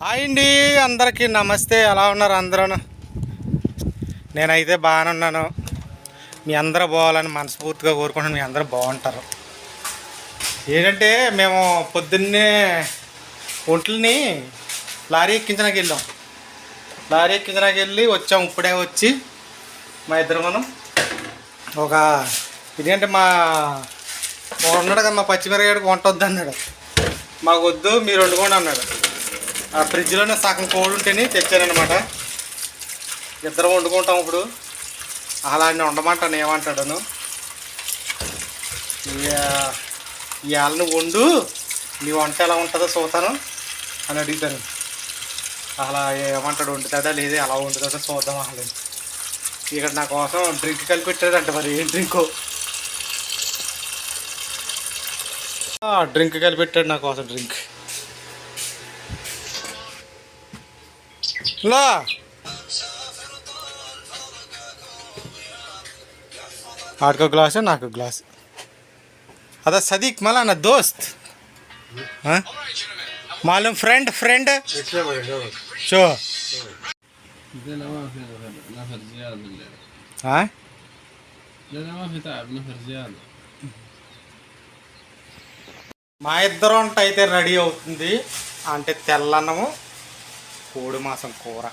Hi అండి అందరికీ నమస్తే. ఎలా ఉన్నారు అందరూ? నేనైతే బాగానే ఉన్నాను. మీ అందరూ బాగాలని మనస్ఫూర్తిగా కోరుకుంటున్నాను. మీ అందరూ బాగుంటారు. ఏంటంటే మేము పొద్దున్నే ఒంట్లని లారీ ఎక్కించడానికి వెళ్ళాం. లారీ ఎక్కించడానికి వెళ్ళి వచ్చాం. ఇప్పుడే వచ్చి మా ఇద్దరు మనం ఒక ఇదేంటే మా ఉన్నాడు కదా మా పచ్చిమిరగాడికి వంట వద్దన్నాడు మాకు వద్దు మీరు వండుకోండి అన్నాడు. ఫ్రిడ్జ్లోనే సగం కోడి ఉంటేనే తెచ్చానమాట ఇద్దరం వండుకుంటాం ఇప్పుడు. అలా నేను ఉండమంటాను ఏమంటాడను ఇవాళ నువ్వు వండు నీ వంట ఎలా ఉంటుందో చూస్తాను అని అడుగుతాను. అలా ఏమంటాడు వండుతాడా లేదా ఎలా వండుతాడో చూద్దాం అసలు. ఇక్కడ నా కోసం డ్రింక్ కలిపెట్టాడంట మరి ఏం డ్రింకో? డ్రింక్ కలిపెట్టాడు నా కోసం డ్రింక్. لا ఆడికో గ్లాస్ నాకు గ్లాస్ అదా సదీక్ మళ్ళా నా దోస్త్ మాలూమ్ ఫ్రెండ్ ఫ్రెండ్ షో لا ما في نفر زيادة بالليل لا لا ما في تعب نفر زيادة మా ఇద్దరు వంట అయితే రెడీ అవుతుంది అంటే తెల్లన్నము కోడి మాసం కూర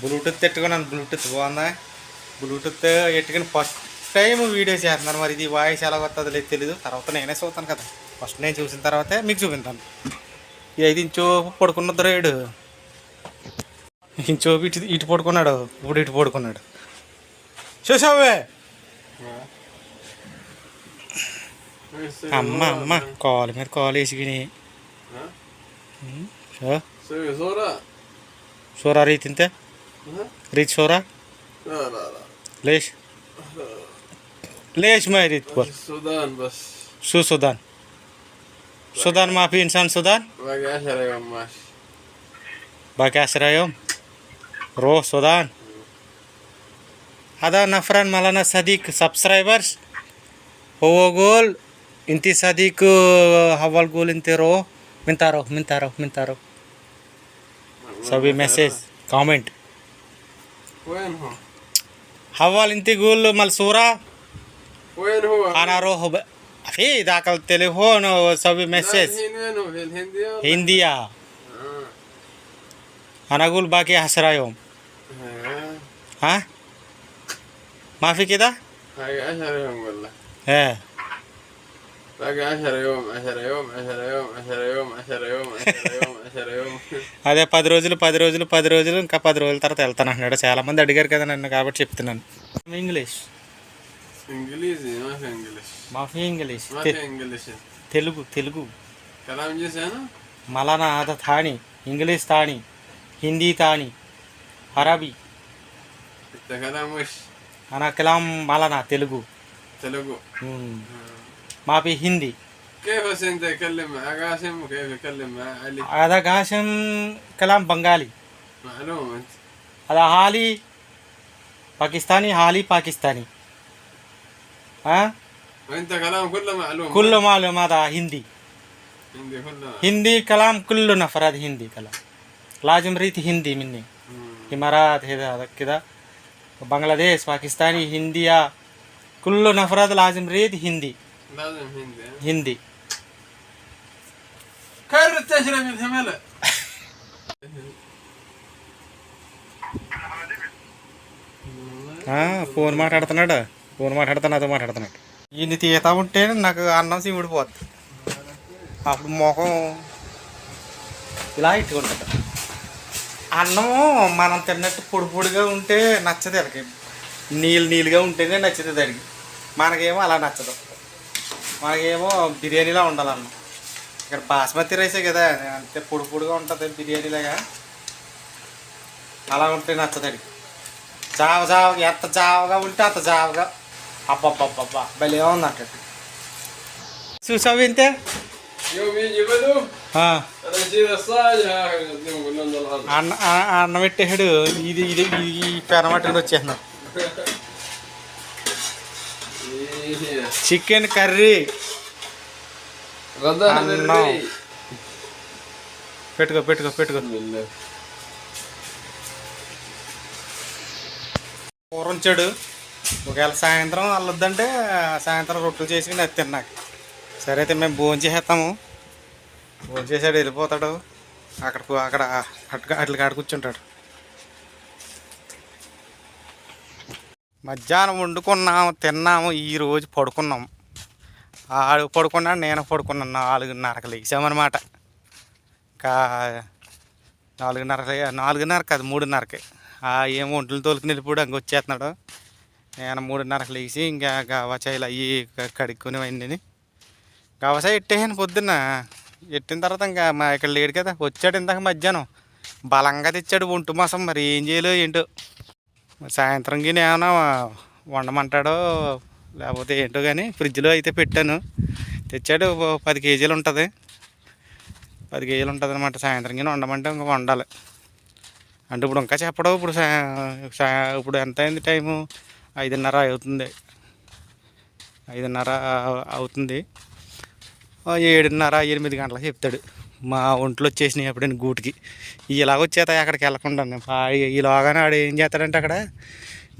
బ్లూటూత్ పెట్టుకున్నాను బ్లూటూత్ బాగుందా బ్లూటూత్ ఎట్టుకుని ఫస్ట్ టైం వీడియో చేస్తున్నాను మరి. ఇది వాయిస్ ఎలా వస్తుందో లేదు తెలీదు. తర్వాత నేనే చూస్తాను కదా. ఫస్ట్ నేను చూసిన తర్వాతే మీకు చూపిస్తాను ఈ ఐదు ఇంచు పడుకున్న ద్రోయుడు. ఇంచు ఇటు ఇటు పడుకున్నాడు. ఇప్పుడు ఇటు పడుకున్నాడు. చూసావే? అమ్మ అమ్మ. కాలు మీద కాలు వేసుకుని. suara ri tinta rit suara? Nah, nah, nah. Leis leis mai rit tua sudan bas. Su sudan. Sudan maafi insan sudan? Bagas rayom mas bagas rayom roh sudan. Hmm. Ada nafran malana sadik subscribers? Hawa gol inti sadik eh, hawal gol inti ro mintaro mintaro mintaro سودان هذا نفران مالنا صديق سبسكرايبرز هو قول انت صديق حوال قول انت روح من تعرف من تعرف من تعرف سوي مسج كومنت وين هو؟ حوال انت قول ملصورة وين هو؟ انا اروح ب... في ذاك التليفون وسوي لا، مسج الحين وين هو؟ في الهندية؟ ولا؟ هندية آه. انا اقول باقي عشرة يوم آه. ها ما في كده باقي عشرة يوم والله ايه అదే పది రోజులు పది రోజులు పది రోజులు ఇంకా పది రోజుల తర్వాత వెళ్తాను అంటున్నాడు. చాలా మంది అడిగారు కదా నన్ను కాబట్టి చెప్తున్నాను. English? English English. English. Telugu Telugu. Kalam చేశాను? మలానా థాని ఇంగ్లీష్ థాని హిందీ థాని అరబీ. అనకలాం మలానా తెలుగు. తెలుగు. ما في هندي كيف انت تتكلم مع قاسم وكيف يتكلم مع علي هذا قاسم كلام بنغالي معلوم انت هذا هالي باكستاني هالي باكستاني ها وانت كلام كله معلوم كله معلوم هذا هندي هندي كله هندي كلام كله نفرات هندي كلام لازم ريت هندي مني امارات هذا كذا بنغلاديش باكستاني هندية كله نفرات لازم ريت هندي لازم هندي ها؟ हिंदी كرر تشرب من الهملة ఆ, ఫోన్ మాట్లాడుతున్నాడు ఫోన్ మాట్లాడుతా నాతో మాట్లాడుతున్నాడు ఈయన తీతా ఉంటే నాకు అన్నం సీమిడిపోద్ది అప్పుడు ముఖం ఇలా ఇట్టుకుంటుంది అన్నం మనం తిన్నట్టు పొడి పొడిగా ఉంటే నచ్చదు వీళ్ళకి నీళ్ళు నీళ్ళుగా ఉంటేనే నచ్చుతుంది దానికి మనకేమో అలా నచ్చదు మాకేమో బిర్యానీలా ఉండాలన్న. ఇక్కడ బాస్మతి రైసే కదా అంతే పొడి పొడిగా ఉంటుంది బిర్యానీలాగా. అలా ఉంటే నచ్చదండి. జావ చావ ఎంత జావగా ఉంటే అంత జావగా. అబ్బబ్బబ్బబ్బా భలే ఉంది అక్కడ చూసావు ఇంతే? అన్న అన్నం పెట్టేసాడు ఇది ఇది ఈ పెనమట్టుకుని వచ్చేస్తున్నాడు చికెన్ కర్రీ. పెట్టుకో పెట్టుకో పెట్టుకో. కూరంచాడు ఒకవేళ సాయంత్రం అల్లొద్దంటే సాయంత్రం రొట్టెలు చేసుకుని అది తిన్నాక సరే అయితే మేము భోజనం చేసేస్తాము. భోజనం చేసాడు వెళ్ళిపోతాడు. అక్కడ అక్కడ అట్లా అట్లా కూర్చుంటాడు. మధ్యాహ్నం వండుకున్నాము తిన్నాము ఈరోజు పడుకున్నాము ఆడు పడుకున్నాడు నేను పడుకున్నాను నాలుగున్నరకు లేచామన్నమాట. ఇంకా నాలుగున్నర నాలుగున్నర కాదు మూడున్నరకి. ఆ ఏం ఒంట్లు తోలుకుని వెళ్ళిపోడు ఇంక వచ్చేస్తున్నాడు. నేను మూడున్నరకు లేచి ఇంకా గవాచాయిలు అవి కడుక్కొని అయిందని గవసాయ ఎట్టేసాను పొద్దున్న. ఎట్టిన తర్వాత ఇంకా మా ఇక్కడ లేడు కదా వచ్చాడు ఇందాక మధ్యాహ్నం. బలంగా తెచ్చాడు ఒంటు మాసం మరి ఏం చేయలేదు ఏంటో. సాయంత్రంకి ఏమైనా వండమంటాడో లేకపోతే ఏంటో కానీ ఫ్రిడ్జ్లో అయితే పెట్టాను. తెచ్చాడు పది కేజీలు ఉంటుంది. పది కేజీలు ఉంటుంది అనమాట సాయంత్రం కింద వండమంటే ఇంకా వండాలి. అంటే ఇప్పుడు ఇంకా చెప్పడం ఇప్పుడు ఇప్పుడు ఎంత అయింది టైము? ఐదున్నర అవుతుంది. ఐదున్నర అవుతుంది. ఏడున్నర ఎనిమిది గంటలకు చెప్తాడు. మా ఒంట్లో వచ్చేసినాయి ఎప్పుడైనా గూటికి. ఇలాగ వచ్చేతాయి అక్కడికి వెళ్ళకుండా. ఈలోగానే ఆడు ఏం చేస్తాడంటే అక్కడ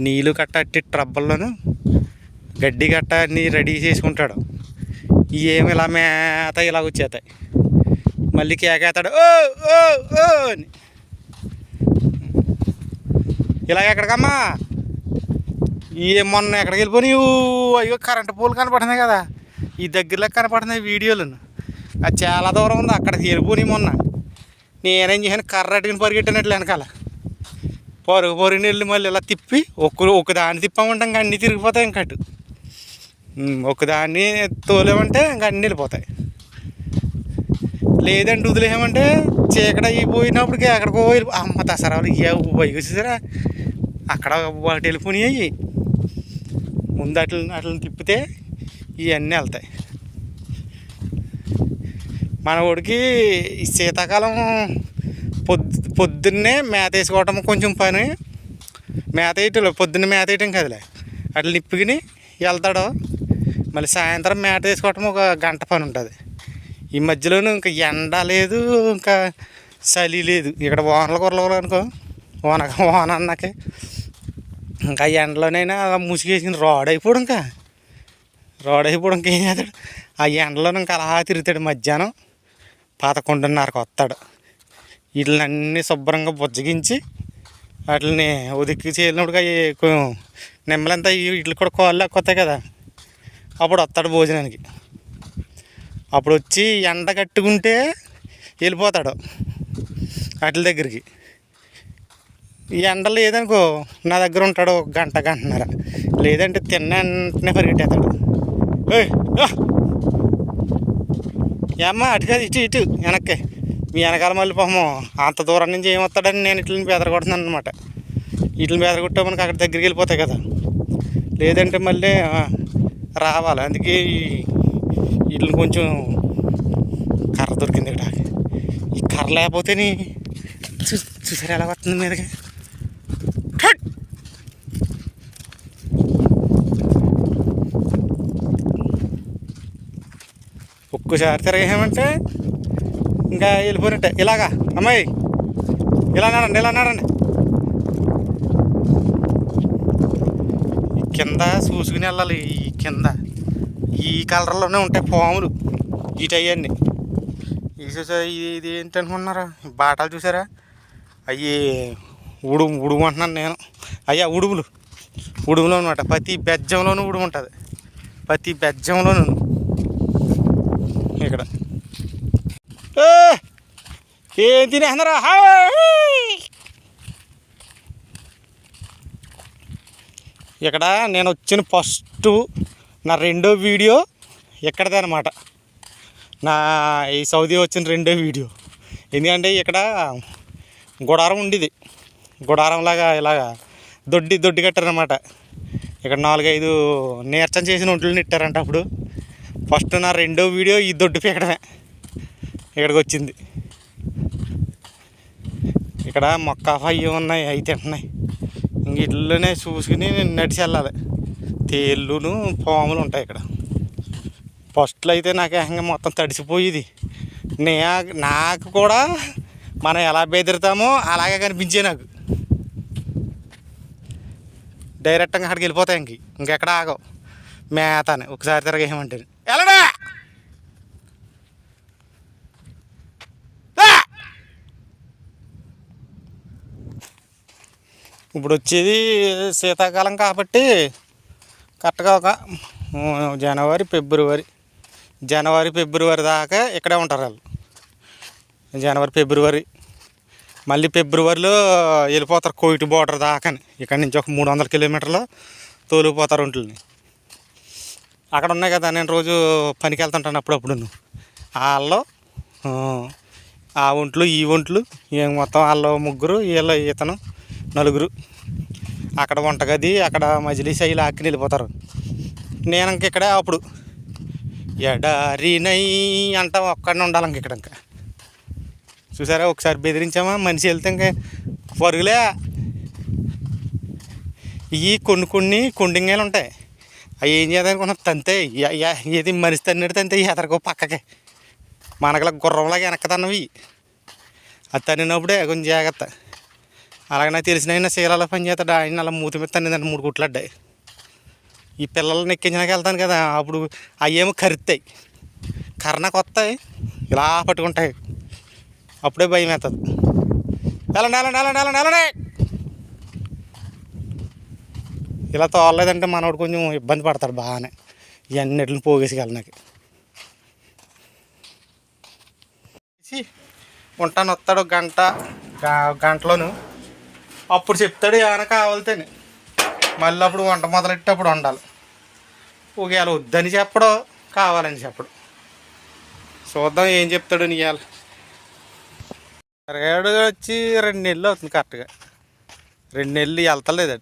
నీళ్ళు కట్ట అట్టి ట్రబ్బల్లోను గడ్డి గట్ట అన్ని రెడీ చేసుకుంటాడు. ఏమి ఇలా మేత ఇలాగ వచ్చేతాయి. మళ్ళీ కేకేస్తాడు ఓ ఓ ఓ అని. ఇలా ఎక్కడికమ్మా? ఈ మొన్న ఎక్కడికి వెళ్ళిపోయి అయ్యో కరెంటు పోల్ కనపడుతున్నాయి కదా. ఈ దగ్గరలో కనపడుతున్నాయి వీడియోలను అది చాలా దూరం ఉంది. అక్కడికి వెళ్ళిపోయి మొన్న. నేనేం చేశాను? కర్ర అట్టుకుని పరిగెట్టినట్లు వెనకాల. పొరుగు పరుగుని వెళ్ళి మళ్ళీ ఇలా తిప్పి ఒక్క ఒక దాన్ని తిప్పామంటే ఇంకా అన్నీ తిరిగిపోతాయి ఇంకా అటు. తోలేమంటే ఇంకా అన్నీ వెళ్ళిపోతాయి. లేదండి వదిలేయమంటే చీకట అయిపోయినప్పటికీ ఎక్కడికో అమ్మ దసరాలు పైకి వచ్చేసారా? అక్కడ వాటి వెళ్ళిపోయినాయి. ముందు అట్ల అట్లని తిప్పితే ఇవన్నీ వెళ్తాయి. మన వాడికి శీతాకాలం పొద్దు పొద్దున్నే మేత వేసుకోవటం కొంచెం పని. మేత వేయటం పొద్దున్న మేత వేయటం కదలే. అట్లా నిప్పుకుని వెళ్తాడు. మళ్ళీ సాయంత్రం మేత వేసుకోవటం ఒక గంట పని ఉంటుంది. ఈ మధ్యలోనూ ఇంకా ఎండ లేదు ఇంకా చలి లేదు. ఇక్కడ వానలు కురలవు అనుకో వాన వాన అన్నాకే. ఇంకా ఆ ఎండలోనైనా అలా ముసిగేసుకుని రోడ్ అయిపోవడం ఇంకా. రోడ్ అయిపోవడం ఏం చేస్తాడు? ఆ ఎండలో ఇంకా అలా తిరుగుతాడు మధ్యాహ్నం. పదకొండున్నరకు వస్తాడు వీళ్ళన్నీ శుభ్రంగా బుజ్జగించి వాటిని ఉదికి చేలినప్పుడు అవి నిమ్మలంతా వీటికి కూడా కోళ్ళు కొత్తాయి కదా. అప్పుడు వస్తాడు భోజనానికి. అప్పుడు వచ్చి ఎండ కట్టుకుంటే వెళ్ళిపోతాడు వాటి దగ్గరికి. ఈ ఎండ లేదనుకో నా దగ్గర ఉంటాడు ఒక గంట గంటన్నర. లేదంటే తిన్న వెంటనే పరిగెట్టేస్తాడు. ఏయ్ ఏమ్మ అటు కాదు ఇటు ఇటు వెనక్కి. మీ వెనకాల మళ్ళీ పాపము అంత దూరం నుంచి ఏమొస్తాడని నేను ఇట్లని బెదరగొడుతున్నాను అనమాట ఇట్లని బెదరగొట్టామని అక్కడ దగ్గరికి వెళ్ళిపోతాయి కదా. లేదంటే మళ్ళీ రావాలి. అందుకే వీటిని కొంచెం కర్ర దొరికింది ఇక్కడ. ఈ కర్ర లేకపోతేని చూ చూసారు ఎలా వస్తుంది మీదకి? ఒక్కసారి తిరగేమంటే ఇంకా వెళ్ళిపోయినట్టే. ఇలాగా అమ్మాయి ఇలా నాడండి ఇలా నాడండి. కింద చూసుకుని వెళ్ళాలి ఈ కింద. ఈ కలర్లోనే ఉంటాయి పాములు ఇటవన్నీ ఇది చూసారా ఇది ఏంటి అనుకున్నారా బాటలు బాటాలు చూసారా? అవి ఉడుము ఉడుము అంటున్నాను నేను. అయ్యా ఉడుములు. ఉడుములు అనమాట ప్రతి బెజ్జంలోనూ ఉడుము ఉంటుంది. ప్రతి బెజ్జంలోనూ ఇక్కడ ఏ! ఏం తినేస్తున్నారా హాయ్! ఇక్కడ నేను వచ్చిన ఫస్ట్ నా రెండో వీడియో ఇక్కడదే అనమాట నా ఈ సౌదీ వచ్చిన రెండో వీడియో. ఎందుకంటే ఇక్కడ గుడారం ఉండేది. గుడారంలాగా ఇలాగా దొడ్డి దొడ్డి కట్టారనమాట ఇక్కడ నాలుగైదు నీరసం చేసిన ఒంట్లు నెట్టారంట అప్పుడు. ఫస్ట్ నా రెండో వీడియో ఈ దొడ్డు పీకడమే. ఇక్కడికి వచ్చింది. ఇక్కడ మొక్క అవి ఉన్నాయి అవి తింటున్నాయి. ఇంక ఇట్లనే చూసుకుని నడిచి వెళ్ళాలి. తేళ్ళును పాములు ఉంటాయి ఇక్కడ. ఫస్ట్లో అయితే నాకు ఏకంగా మొత్తం తడిసిపోయేది. నే నాకు కూడా మనం ఎలా బెదిరుతామో అలాగే కనిపించే నాకు. డైరెక్ట్గా అక్కడికి వెళ్ళిపోతాయి ఇంక. ఇంకెక్కడ ఆగవు. మేతాను. ఒకసారి తిరగేయమంటే వెళ్ళడా ఇప్పుడు వచ్చేది శీతాకాలం కాబట్టి కరెక్ట్గా ఒక జనవరి ఫిబ్రవరి జనవరి ఫిబ్రవరి దాకా ఇక్కడే ఉంటారు వాళ్ళు. జనవరి ఫిబ్రవరి మళ్ళీ ఫిబ్రవరిలో వెళ్ళిపోతారు కోయిటి బోర్డర్ దాకా ఇక్కడ నుంచి ఒక మూడు వందల కిలోమీటర్లు తోలిపోతారు ఒంట్లని. అక్కడ ఉన్నాయి కదా నేను రోజు పనికి వెళ్తుంటాను అప్పుడప్పుడు వాళ్ళు ఆ, ఒంట్లు ఈ ఒంట్లు ఏం మొత్తం వాళ్ళు ముగ్గురు వీళ్ళు ఈతను నలుగురు. అక్కడ వంటగది అక్కడ మజిలీస్ అయ్యి లాక్కుని వెళ్ళిపోతారు. నేను ఇంక ఇక్కడే అప్పుడు. ఎడారినై అంట ఒక్కడిని ఉండాలి ఇంక ఇక్కడ ఇంకా చూసారా ఒకసారి బెదిరించామా? మనిషి వెళ్తే ఇంకా పరుగులే. ఇవి కొన్ని కొన్ని కొండింగాలు ఉంటాయి. అవి ఏం చేయాలనుకున్నా తంతే. ఏది మనిషి తన్నట్టు తంతే ఎదరకో పక్కకి. మనకలా గుర్రంలాగా వెనక తన్నవి. అది తన్నినప్పుడే కొంచెం జాగ్రత్త. అలాగే నాకు తెలిసిన ఆయన శీలాలో పని చేస్తాడు? ఆయన అలా మూతి మీద మూడు కుట్లు అడ్డాయి ఈ పిల్లల్ని ఎక్కించినాక వెళ్తాను కదా అప్పుడు అయ్యేమో కరుతాయి కర్ణకు వస్తాయి ఇలా పట్టుకుంటాయి. అప్పుడే భయం వేస్తుంది వెళ్ళండి వెళ్ళండి వెళ్ళండి వెళ్ళండి వెళ్ళండి! ఇలా తోలలేదంటే మనోడు కొంచెం ఇబ్బంది పడతాడు బాగానే. ఇవన్నిటిని పోగేసుకెళ్ళినాక ఉంటాను వస్తాడు గంట గంటలోను. అప్పుడు చెప్తాడు ఏమైనా కావాలితేనే. మళ్ళీ అప్పుడు వంట మొదలెట్టేటప్పుడు ఉండాలి ఒకవేళ వద్దని చెప్పడం కావాలని చెప్పడం. చూద్దాం ఏం చెప్తాడు నీ ఇవాళ తిరగాడు వచ్చి రెండు నెలలు అవుతుంది కరెక్ట్గా. రెండు నెలలు వెళ్తలేదట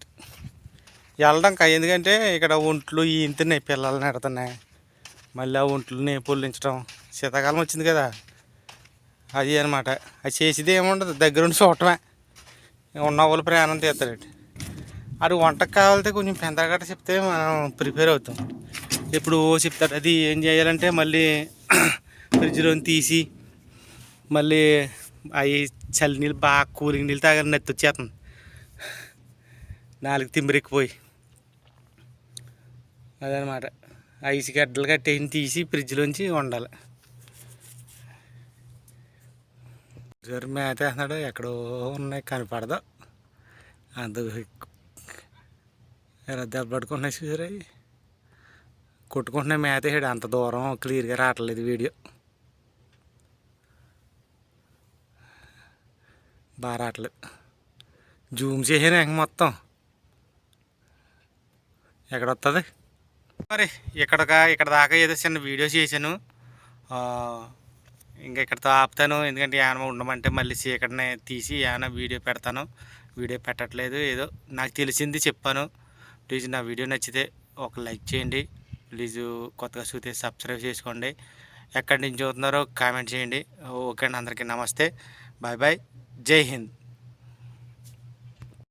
వెళ్ళడం కా- ఎందుకంటే ఇక్కడ ఒంట్లు ఈంతున్నాయి పిల్లలు నెడుతున్నాయి మళ్ళీ ఆ ఒంట్లని పొల్లించడం శీతాకాలం వచ్చింది కదా. అది అనమాట అది చేసేది ఏముండదు దగ్గరుండి చూడటమే. ఉన్న వాళ్ళు ప్రయాణం తీస్తారండి అది వంటకు కావాలంటే కొంచెం పెందరగట్ట చెప్తే మనం ప్రిపేర్ అవుతాం. ఇప్పుడు చెప్తాడు అది ఏం చేయాలంటే మళ్ళీ ఫ్రిడ్జ్లో తీసి మళ్ళీ అవి చలి నీళ్ళు బాగా కూలింగ్ నీళ్ళు తాగాలి నెత్తి వచ్చేస్తుంది నాలుగు తిమ్మిరెక్కిపోయి అదనమాట. ఐస్ గడ్డలు కట్టేసి తీసి ఫ్రిడ్జ్లోంచి వండాలి. జరు మేత వేస్తున్నాడు ఎక్కడో ఉన్నాయి కనపడదు. అంత ఎలా దెబ్బ పట్టుకుంటున్నాయి చూసారా కొట్టుకుంటున్నాయి మేత అంత దూరం క్లియర్గా రావట్లేదు వీడియో. బాగా రావట్లేదు. జూమ్ చేసాను ఇంక మొత్తం? ఎక్కడ వస్తుంది మరి ఇక్కడ ఇక్కడ దాకా ఏదో చిన్న వీడియో చేశాను. ఇంకా ఇక్కడతో ఆపుతాను. ఎందుకంటే ఏమైనా ఉండమంటే మళ్ళీ చీకటినే తీసి ఏమైనా వీడియో పెడతాను. వీడియో పెట్టట్లేదు ఏదో. నాకు తెలిసింది చెప్పాను. ప్లీజ్ నా వీడియో నచ్చితే ఒక లైక్ చేయండి. ప్లీజ్ కొత్తగా చూస్తే సబ్స్క్రైబ్ చేసుకోండి. ఎక్కడి నుంచి చూస్తున్నారో కామెంట్ చేయండి. ఓకే అండి అందరికీ నమస్తే. Bye bye. జై హింద్.